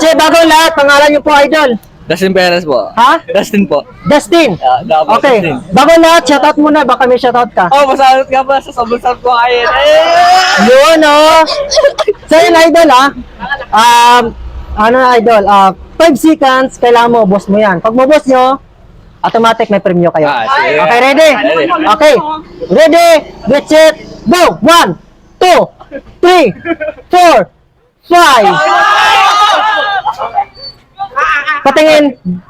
Che, bago lahat, pangalan niyo po, Idol. Dustin Perez po. Ha? Dustin po. Dustin. Ah, dapat Okay, Dustin. bago lahat, shoutout muna. Baka may shoutout ka. Oh, masalot nga ba sa sobrang sarap ko kain. Yun, oh. So, yun, Idol, ah. Um, ano, Idol, ah, 5 seconds, kailangan mo, boss mo yan. Pag mo boss nyo, automatic may premyo kayo. Ah, sige. Okay, ready? Okay. Ready, get set, go! One, two, three, four, five. Patingin,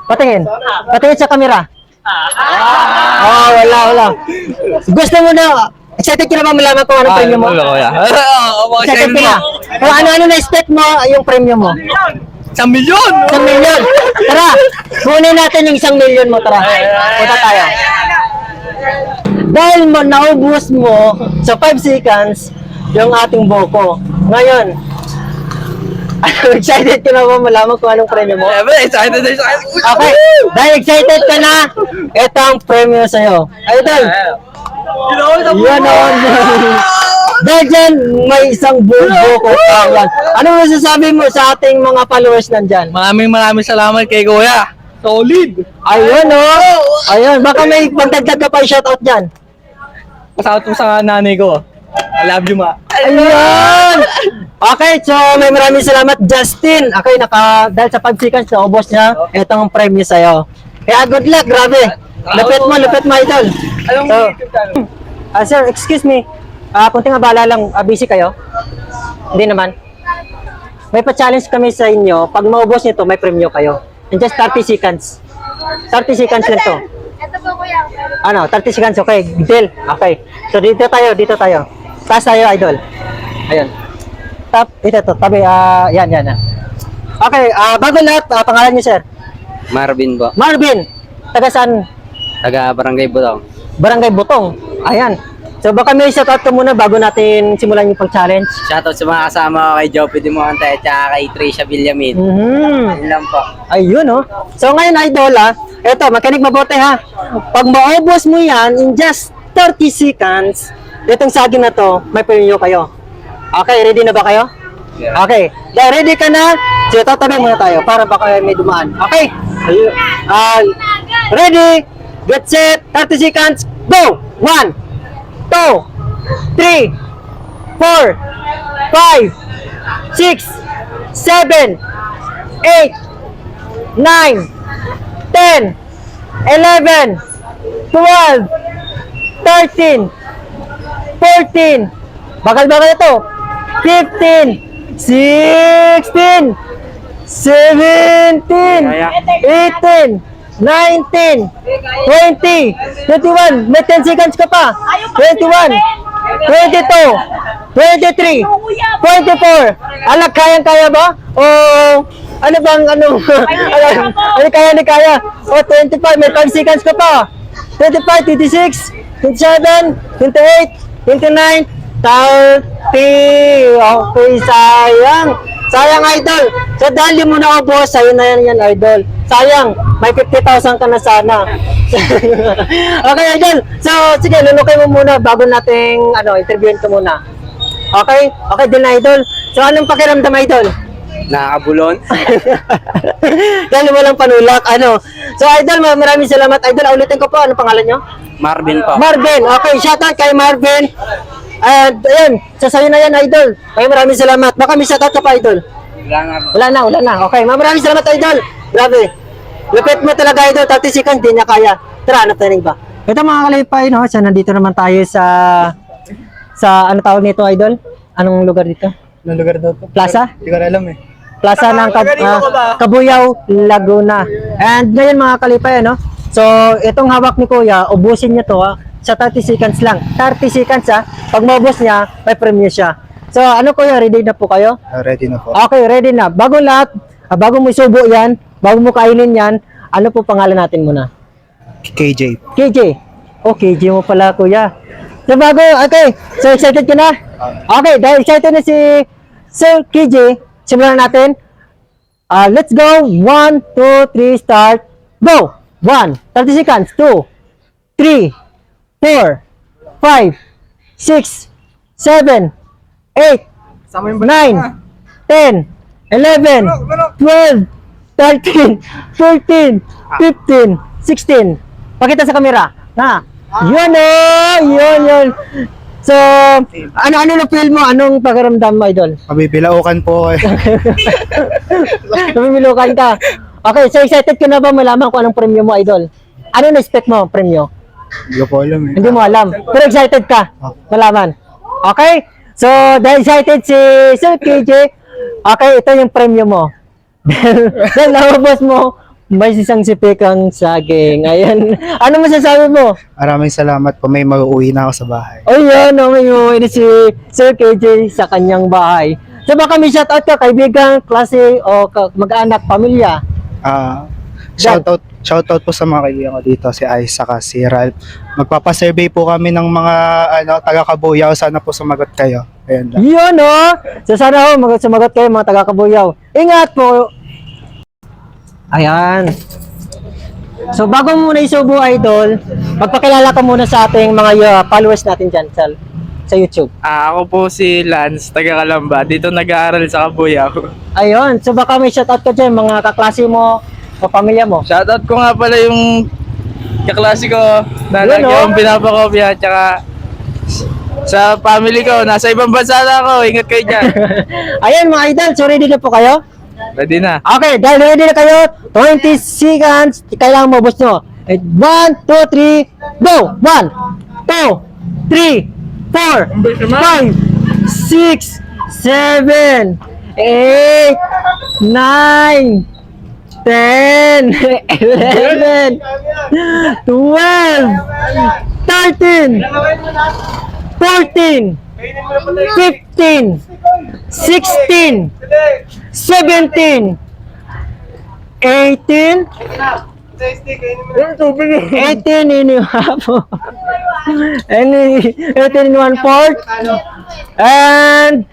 patingin. Patingin sa camera. Oh, wala, wala. Gusto mo na, excited ka na ba malaman kung anong mo? Wala ko ya. Oo, mga Excited ka mo. na. Kung ano-ano na-expect mo, yung premyo mo. Isang milyon! Isang milyon. Tara, kunin natin yung isang milyon mo. Tara, punta tayo. Dahil mo, naubos mo sa 5 seconds yung ating boko. Ngayon, excited ka na ba malaman kung anong premyo mo? Ba, excited na excited. Okay, dahil excited ka na, ito ang premyo sa'yo. Idol, yan o. Dahil dyan, may isang bubo ko kawan. Ano masasabi mo sa ating mga followers nandyan? Maraming maraming salamat kay Kuya. Solid! Ayun o. Ayun, baka may pagdagdag ka pa shoutout dyan. Pasakot mo sa nanay ko. I love you, ma. Ayun! Okay, so may maraming salamat Justin. Okay, naka, dahil sa 5 seconds, naubos niya. Itong premyo sa'yo. Kaya good luck, grabe. Lupit mo, lupit mo, idol. Anong So, YouTube channel? Ah, sir, excuse me. Ah, kunting abala lang, ah, busy kayo? Hindi naman. May pa-challenge kami sa inyo. Pag maubos nito, may premyo kayo. In just 30 seconds. 30 seconds lang to. Ito po kuya. Ano, 30 seconds, okay. Deal. Okay. So, dito tayo, dito tayo. Taas tayo, idol. Ayun. Tap, ito, ito. Tabi, ah, yan, yan, yan. Okay, ah, bago lahat, ah, pangalan niyo, sir. Marvin po. Marvin. Taga saan? Taga Barangay Butong. Barangay Butong. Ayan. So, baka may shoutout ka muna bago natin simulan yung pag-challenge. Shoutout sa mga kasama ko kay Joe Pidimonte at saka kay Tricia Villamin. Mhm. Yun lang po. Ayun, oh. So ngayon, idol, ah, eto, makinig mabuti, ha. Pag maubos mo yan, in just 30 seconds, itong saging na to, may premyo kayo. Okay, ready na ba kayo? Yeah. Okay. Dahil ready ka na, so tatabi muna tayo para baka may dumaan. Okay? Ah, ready, get set, 30 seconds, go! 1, 2, 3, 4, 5, 6, 7, 8, 9, 10, 11, 12, 13, 14, bakal-bakal ito, 15, 16, 17, 18, 19, 20, 21, may 10 seconds ka pa, 21, 22, 23, 24, alag kayang-kaya ba? O ano bang ano? ano, ano kaya ni kaya? O 25, may 5 seconds ka pa. 25, 26, 27, 28, 29, 30. Okay, sayang. Sayang, idol. So, dahil mo na ubos, sa'yo na yan, yan, idol. Sayang, may 50,000 ka na sana. okay, idol. So, sige, lulukay mo muna bago nating, ano, interviewin ko muna. Okay? Okay din, idol. So, anong pakiramdam, idol? Nakakabulon. Dahil walang panulak, ano. So, idol, ma- maraming salamat. Idol, ulitin ko po, ano pangalan nyo? Marvin po. Marvin. Okay, shoutout kay Marvin. And, ayun, sa sayo na yan, idol. Okay, maraming salamat. Baka may shoutout ka pa, idol. Wala po. Wala na, wala na. Okay, ma- maraming salamat, idol. Grabe. Lupit mo talaga, idol. 30 seconds, di niya kaya. Tara, hanap tayo ng iba. Ito mga kalipay, no? So, nandito naman tayo sa, sa, ano tawag nito, idol? Anong lugar dito? Anong lugar daw to? Plaza? Hindi ko na alam eh. Plaza ng Kab- ah, Kabuyao, Laguna. And ngayon mga kalipay, ano? So, itong hawak ni Kuya, ubusin niya to ah, sa 30 seconds lang. 30 seconds ah. Pag maubos niya, may premium siya. So, ano Kuya, ready na po kayo? ready na po. Okay, ready na. Bago lahat, ah, bago mo isubo yan, bago mo kainin yan, ano po pangalan natin muna? KJ. KJ. Oh, KJ mo pala, kuya. So, bago, okay. So, excited ka na? Okay, dahil excited na si Sir KJ, simulan natin. Ah, let's go. One, two, three, start. Go! One, 30 seconds. Two, three, four, five, six, seven, eight, nine, ten, 11, 12, 13, 14, 15, 16. Pakita sa camera. Ha? Yun oh! Yun, yun. So, ano ano na feel mo? Anong pakiramdam mo, idol? Pabibilaukan po eh. Namimilukan ka. Okay, so excited ka na ba malaman kung anong premyo mo, idol? Ano na-expect mo, premyo? Hindi ko po alam eh. Hindi mo alam. Pero excited ka malaman. Okay? So, dahil excited si Sir KJ, okay, ito yung premyo mo. Dahil nakabos mo, may isang sipikang saging. Ayan. Ano masasabi mo? Maraming salamat po. May mag-uwi na ako sa bahay. O yan, oh, may uwi na si Sir KJ sa kanyang bahay. So baka may shoutout ka, kaibigan, klase, o mag-anak, pamilya. Ah, shoutout shoutout po sa mga kaibigan ko dito, si Isaac si Ralph. Magpapasurvey po kami ng mga ano, taga-Kabuyaw. Sana po sumagot kayo. Ayan lang. Yun, oh! So sana ho, mag sumagot kayo mga taga-kabuyaw. Ingat po! Ayan. So bago mo muna isubo, idol, magpakilala ka muna sa ating mga uh, followers natin dyan sa, sa YouTube. Ah, ako po si Lance, taga Kalamba. Dito nag-aaral sa Kabuyaw. Ayun, so baka may shoutout ka dyan, mga kaklase mo o pamilya mo. Shoutout ko nga pala yung kaklase ko na Yun, lagi oh. akong pinapakopya. Tsaka sa family ko, nasa ibang bansa na ako. Ingat kayo dyan. Ayan mga idol, so ready na po kayo? Pwede na. Okay, dahil ready na kayo, 20 seconds, kailangan mo boss nyo. 1, 2, 3, go! 1, 2, 3, 4, 5, 6, 7, 8, 9, 10, 11, 12, 13, 14, 15, 16, 17, 18, 18 in half, and 18 in one fourth, and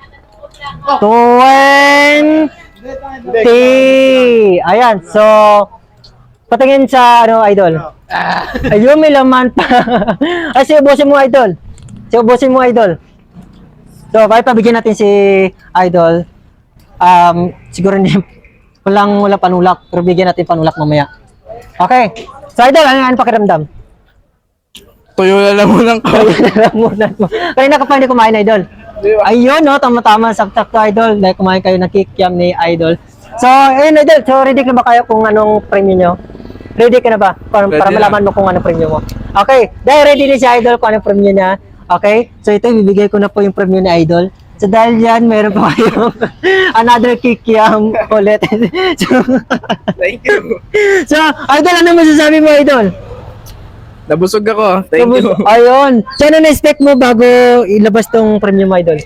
20. Ayan, so, patingin sa, ano, idol. Ayun, may laman pa. Ay, si ubusin mo, idol. Si ubusin mo, idol. So, kaya pabigyan natin si idol. Um, siguro hindi, walang wala panulak, pero bigyan natin panulak mamaya. Okay. So, idol, ano ano pakiramdam? Tuyo na lang munang ko. Lamunan mo. Kanina ka pa hindi kumain, idol. Ayun, no, tama-tama, sakto idol. Dahil kumain kayo ng kikiam ni idol. So, ayun, idol. So, ready ka na ba kayo kung anong premyo nyo? Ready ka na ba? Para, Ready para na. malaman mo kung anong premyo mo. Okay. Dahil ready na si idol kung anong premyo niya. Okay. So, ito, ibibigay ko na po yung premyo ni idol. So, dahil yan, meron pa kayong another kikiam ulit. so, Thank you. so, idol, ano masasabi mo, idol? Nabusog ako. Thank you. Ayun. So, ano na-expect mo bago ilabas tong premium idol?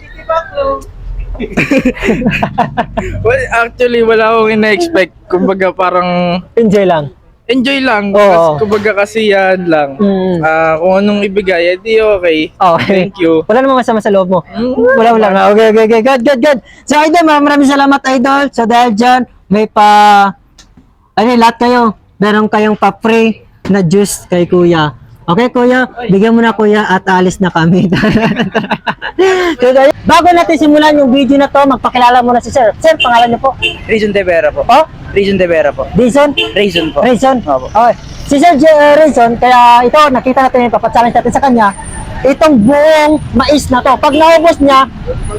Well, actually, wala akong ina-expect. Kumbaga parang Enjoy lang. Enjoy lang. Oo. Kasi, kumbaga kasi yan lang. Mm. Ah, kung anong ibigay, edi okay. Okay. Thank you. Wala namang masama sa loob mo. Mm. Wala, wala. Okay, okay, okay. Good, good, good. So, idol, mar- maraming salamat, idol. So, dahil dyan, may pa... Ano, lahat kayo. Meron kayong pa-free na juice kay kuya. Okay, kuya? Bigyan mo na, kuya, at alis na kami. so, bago natin simulan yung video na to, magpakilala muna si Sir. Sir, pangalan niyo po? Reason de Vera po. Oh, Reason de Vera po. Dizon? Reason po. Rayson? Opo. Okay. Si Sir J- uh, Rayson, kaya ito, nakita natin yung papachallenge natin sa kanya, itong buong mais na to. Pag naubos niya,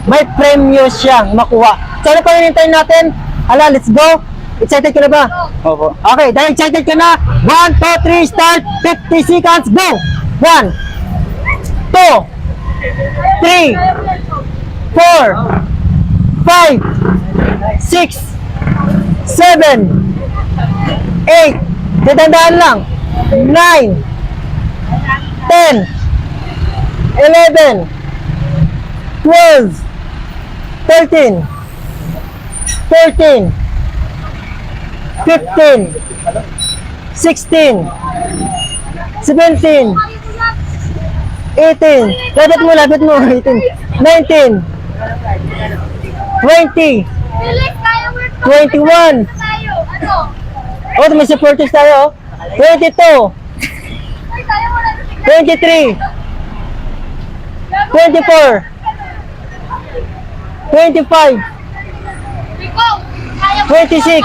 may premyo siyang makuha. So, ano pa hinintay natin? Hala, let's go. Excited ka na ba? Opo. Okay, dahil excited ka na, 1, 2, 3, start, 50 seconds, go! 1, 2, 3, 4, 5, 6, 7, 8, dadandaan lang, 9, 10, 11, 12, 13, 14, 15, 16, 17, 18, labit mo, labit mo, 18, 19, 20, 21, oh, may supporters tayo, oh. 22, 23, 24, 25, 26,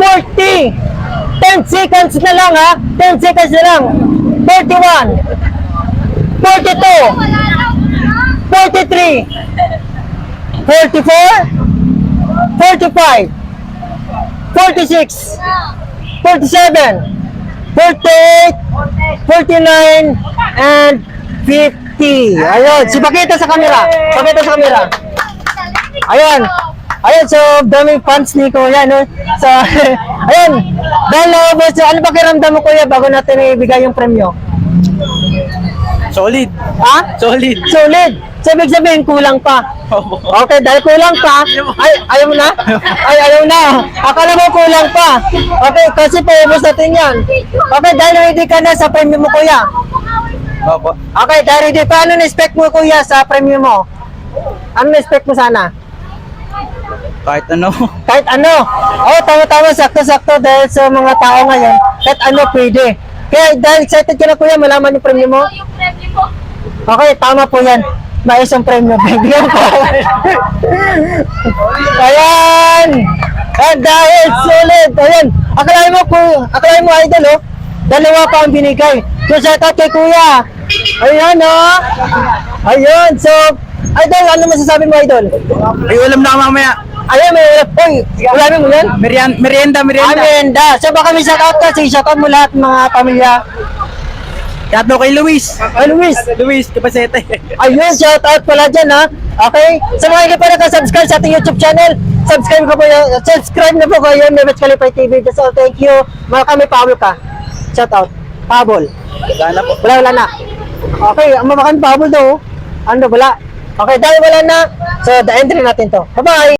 40, 10 seconds na lang ha, 10 seconds na lang, 41, 42, 43, 44, 45, 46, 47, 48, 49, and 50. Ayun, si Pakita sa camera. Pakita sa camera. Ayun. Ayun, so daming fans ni Kuya, no? So, ayun. Dahil naubos, so, ano ba kiramdam mo, Kuya, bago natin ibigay yung premyo? Solid. Ha? Solid. Solid. So, ibig sabihin, kulang pa. Okay, dahil kulang pa, ay, ayaw mo na? Ay, ayaw na. Akala mo kulang pa. Okay, kasi paubos natin yan. Okay, dahil ready ka na sa premium mo, kuya. Opo. Okay, dahil ready pa, ano na-expect mo, kuya, sa premium mo? Ano na-expect mo sana? Kahit ano. Kahit ano. Oh, tama-tama, sakto-sakto dahil sa mga tao ngayon, kahit ano pwede. Kaya dahil excited ka na, kuya, malaman yung premium mo? Yung premyo mo. Okay, tama po yan. May isang premyo. Bigyan ko. Ayan! At dahil sulit. Ayan. Akalain mo, akalain mo, idol, oh. Dalawa pa ang binigay. So, shout out kay kuya. Ayan, oh. Ayun. So, idol, ano masasabi mo, idol? Ay, ulam na ako mamaya. Ayun, may ulap. Uy, ulamin mo yan? Merienda, merienda. Amenda. So, baka may shout out ka. Sige, shout out mo lahat mga pamilya. Shout out kay Luis. Ay, Luis. Luis, kapasete. Ayun, shout out pala dyan ha. Okay? Sa mga hindi pa nakasubscribe sa ating YouTube channel, subscribe ko po yun. Subscribe na po kayo, Mehmet Kalipay TV. That's all. Thank you. Mga kami, Pablo ka. Shout out. Pabol. Sana po. Wala, wala na. Okay, ang mga kami, Pablo daw. Ano, wala. Okay, dahil wala na, so the entry natin to. Bye-bye!